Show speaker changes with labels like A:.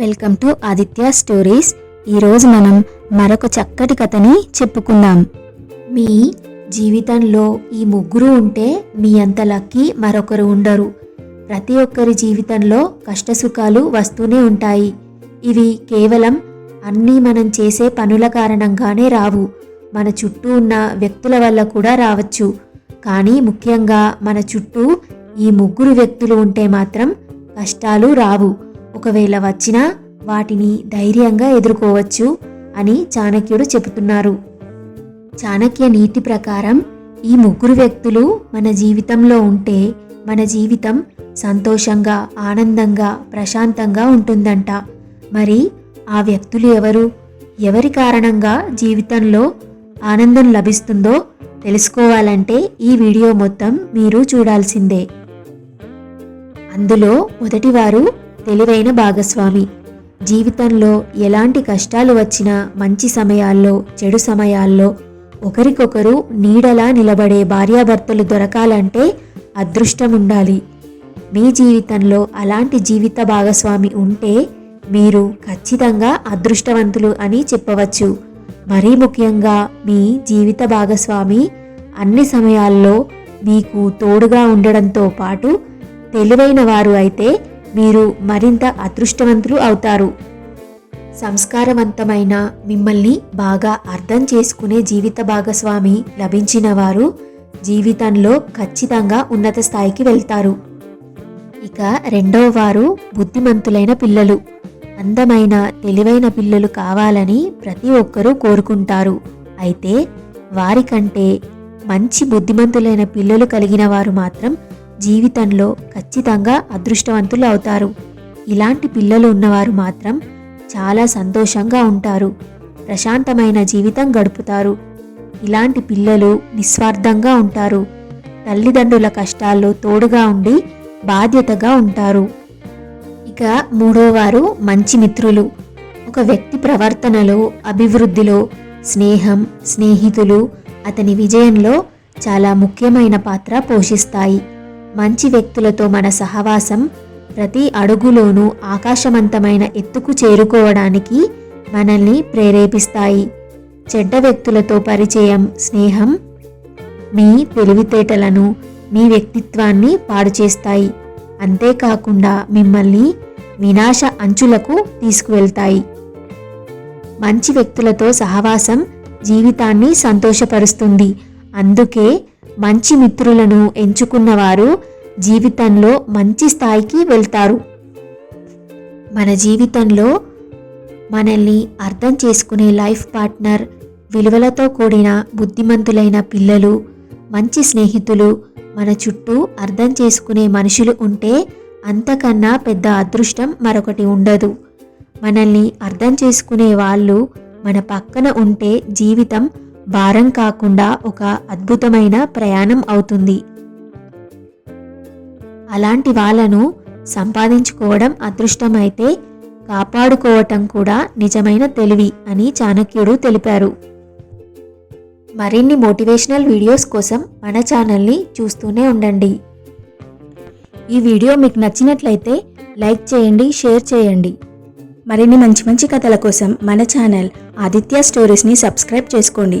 A: Welcome to Aditya stories. ఈరోజు మనం మరొక చక్కటి కథని చెప్పుకుందాం. మీ జీవితంలో ఈ ముగ్గురు ఉంటే మీ అంత లక్కీ మరొకరు ఉండరు. ప్రతి ఒక్కరి జీవితంలో కష్టసుఖాలు వస్తూనే ఉంటాయి. ఇవి కేవలం అన్నీ మనం చేసే పనుల కారణంగానే రావు. మన చుట్టూ ఉన్న వ్యక్తుల వల్ల కూడా రావచ్చు. కానీ ముఖ్యంగా మన చుట్టూ ఈ ముగ్గురు వ్యక్తులు ఉంటే మాత్రం కష్టాలు రావు. ఒకవేళ వచ్చినా వాటిని ధైర్యంగా ఎదుర్కోవచ్చు అని చాణక్యుడు చెబుతున్నారు. చాణక్య నీతి ప్రకారం ఈ ముగ్గురు వ్యక్తులు మన జీవితంలో ఉంటే మన జీవితం సంతోషంగా ఆనందంగా ప్రశాంతంగా ఉంటుందంట. మరి ఆ వ్యక్తులు ఎవరు? ఎవరి కారణంగా జీవితంలో ఆనందం లభిస్తుందో తెలుసుకోవాలంటే ఈ వీడియో మొత్తం మీరు చూడాల్సిందే. అందులో మొదటివారు తెలివైన భాగస్వామి. జీవితంలో ఎలాంటి కష్టాలు వచ్చినా మంచి సమయాల్లో చెడు సమయాల్లో ఒకరికొకరు నీడలా నిలబడే భార్యాభర్తలు దొరకాలంటే అదృష్టం ఉండాలి మీ జీవితంలో అలాంటి జీవిత భాగస్వామి ఉంటే మీరు ఖచ్చితంగా అదృష్టవంతులు అని చెప్పవచ్చు. మరీ ముఖ్యంగా మీ జీవిత భాగస్వామి అన్ని సమయాల్లో మీకు తోడుగా ఉండడంతో పాటు తెలివైన వారు అయితే మీరు మరింత అదృష్టవంతులు అవుతారు. సంస్కారవంతమైన మిమ్మల్ని బాగా అర్థం చేసుకునే జీవిత భాగస్వామి లభించిన వారు జీవితంలో ఖచ్చితంగా ఉన్నత స్థాయికి వెళ్తారు. ఇక రెండవ వారు బుద్ధిమంతులైన పిల్లలు. అందమైన తెలివైన పిల్లలు కావాలని ప్రతి ఒక్కరూ కోరుకుంటారు. అయితే వారికంటే మంచి బుద్ధిమంతులైన పిల్లలు కలిగిన వారు మాత్రం జీవితంలో ఖచ్చితంగా అదృష్టవంతులు అవుతారు. ఇలాంటి పిల్లలు ఉన్నవారు మాత్రం చాలా సంతోషంగా ఉంటారు. ప్రశాంతమైన జీవితం గడుపుతారు. ఇలాంటి పిల్లలు నిస్వార్థంగా ఉంటారు. తల్లిదండ్రుల కష్టాల్లో తోడుగా ఉండి బాధ్యతగా ఉంటారు. ఇక మూడోవారు మంచి మిత్రులు. ఒక వ్యక్తి ప్రవర్తనలో అభివృద్ధిలో స్నేహం స్నేహితులు అతని విజయంలో చాలా ముఖ్యమైన పాత్ర పోషిస్తాయి. మంచి వ్యక్తులతో మన సహవాసం ప్రతి అడుగులోనూ ఆకాశవంతమైన ఎత్తుకు చేరుకోవడానికి మనల్ని ప్రేరేపిస్తాయి. చెడ్డ వ్యక్తులతో పరిచయం స్నేహం మీ తెలివితేటలను మీ వ్యక్తిత్వాన్ని పాడు చేస్తాయి. అంతేకాకుండా మిమ్మల్ని వినాశ అంచులకు తీసుకువెళ్తాయి. మంచి వ్యక్తులతో సహవాసం జీవితాన్ని సంతోషపరుస్తుంది. అందుకే మంచి మిత్రులను ఎంచుకున్నవారు జీవితంలో మంచి స్థాయికి వెళ్తారు. మన జీవితంలో మనల్ని అర్థం చేసుకునే లైఫ్ పార్ట్నర్ విలువలతో కూడిన బుద్ధిమంతులైన పిల్లలు మంచి స్నేహితులు మన చుట్టూ అర్థం చేసుకునే మనుషులు ఉంటే అంతకన్నా పెద్ద అదృష్టం మరొకటి ఉండదు. మనల్ని అర్థం చేసుకునే వాళ్ళు మన పక్కన ఉంటే జీవితం భారం కాకుండా ఒక అద్భుతమైన ప్రయాణం అవుతుంది. అలాంటి వాళ్ళను సంపాదించుకోవడం అదృష్టమైతే కాపాడుకోవటం కూడా నిజమైన తెలివి అని చాణక్యుడు తెలిపారు. మరిన్ని మోటివేషనల్ వీడియోస్ కోసం మన ఛానల్ని చూస్తూనే ఉండండి. ఈ వీడియో మీకు నచ్చినట్లయితే లైక్ చేయండి షేర్ చేయండి. మరిన్ని మంచి మంచి కథల కోసం మన ఛానల్ ఆదిత్య స్టోరీస్ని సబ్స్క్రైబ్ చేసుకోండి.